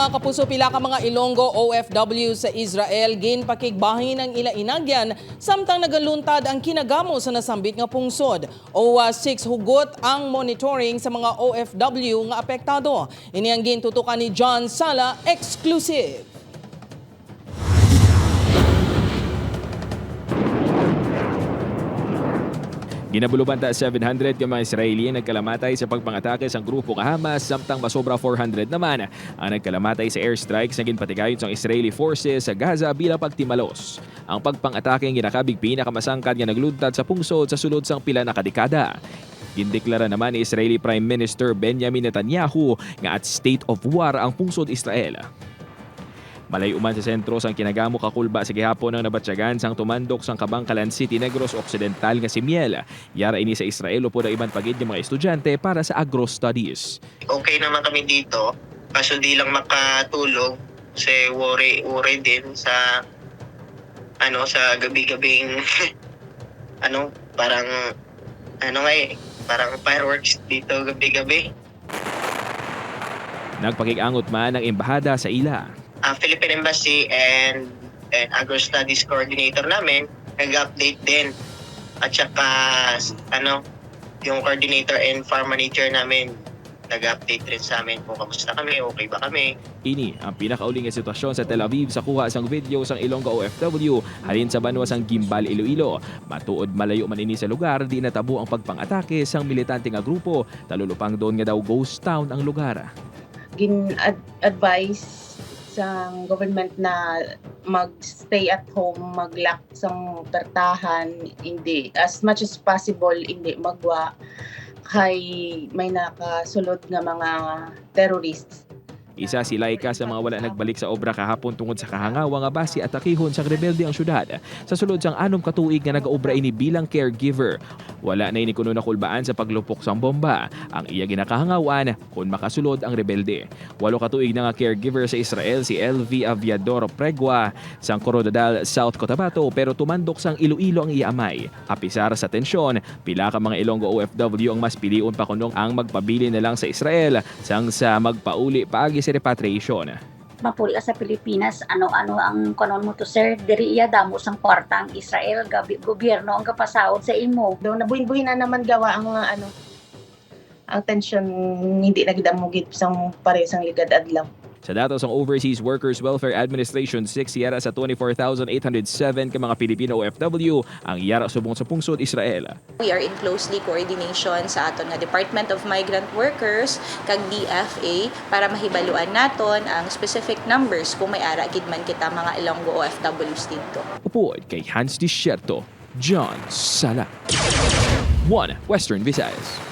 mga kapuso pila ka mga Ilonggo OFW sa Israel gin pakigbahin ng ila inagyan samtang nagaluntad ang kinagamo sa nasambit nga pungsod. OWA 6 hugot ang monitoring sa mga OFW nga apektado. Ini ang gintutukan ni John Sala exclusive. Ginabulubanta 700 ka mga Israeli nagkalamatay sa pagpangatake sa grupo nga Hamas samtang masobra 400 naman ang nagkalamatay sa airstrikes na ginpatigayon sa Israeli forces sa Gaza bilang pagtimalos. Ang pagpangatake ang ginakabig pinakamasangkad nga nagluntad sa pungsod sa sulod sang pila na kadekada. Gindeklara naman ni Israeli Prime Minister Benjamin Netanyahu nga at state of war ang pungsod Israel. Malayuman sa sentro sang kinagamo kakulba sa gihapon ng nabatsyagan sang tumandok sang Kabangkalan City Negros Occidental nga si Miel. Yara ini sa Israel po na ibang pagid ng mga estudyante para sa agro studies. okay naman kami dito. Kaso di lang makatulog kasi worry, worry din sa ano sa gabi-gabing ano parang ano nga eh parang fireworks dito gabi-gabi. Nagpakigangot man ang embahada sa ila. Ang Philippine Embassy and, and Agro Studies Coordinator namin nag-update din. At saka ano yung coordinator and farm manager namin nag-update rin sa amin kung kamusta kami, okay ba kami. Ini ang pinakauling nga sitwasyon sa Tel Aviv sa kuha sang video sang Ilongga OFW halin sa banwa sang Gimbal Iloilo. Matuod malayo man ini sa lugar di natabo ang pagpangatake sang militante nga grupo talulupang doon nga daw ghost town ang lugar. gin-advise sa government na mag-stay at home, mag-lock sa pertahan, hindi, as much as possible, hindi magwa kay may nakasulod nga mga terrorists. Isa si Laika sa mga wala nagbalik sa obra kahapon tungod sa kahangawa nga basi at akihon sa rebelde ang syudad. Sa sulod sang anom katuig nga nagaobra ini bilang caregiver. Wala na ini kuno nakulbaan sa paglupok sang bomba. Ang iya ginakahangawan kung makasulod ang rebelde. Walo katuig na nga caregiver sa Israel si LV Aviador Pregua sang Coronadal, South Cotabato pero tumandok sang Iloilo ang iya amay. Apisar sa tensyon, pila ka mga Ilonggo OFW ang mas pilion pa kunong ang magpabili na lang sa Israel sang sa magpauli paagi sa repatriation. mapuli ka sa Pilipinas, ano-ano ang kanon mo to sir, diri iya damo sang kwarta ang Israel, gabi, gobyerno ang kapasahod sa imo. Daw nabuhin-buhin na naman gawa ang mga ano ang tension hindi nagdamugit sang paresang ligad adlaw. Sa datos ng Overseas Workers Welfare Administration 6 yara sa 24,807 ka mga Pilipino OFW ang yara subong sa pungsod Israel. We are in closely coordination sa aton nga Department of Migrant Workers kag DFA para mahibaluan naton ang specific numbers kung may ara gid man kita mga Ilonggo OFWs dito. Upod kay Hans Disierto, John Sala. 1. Western Visayas.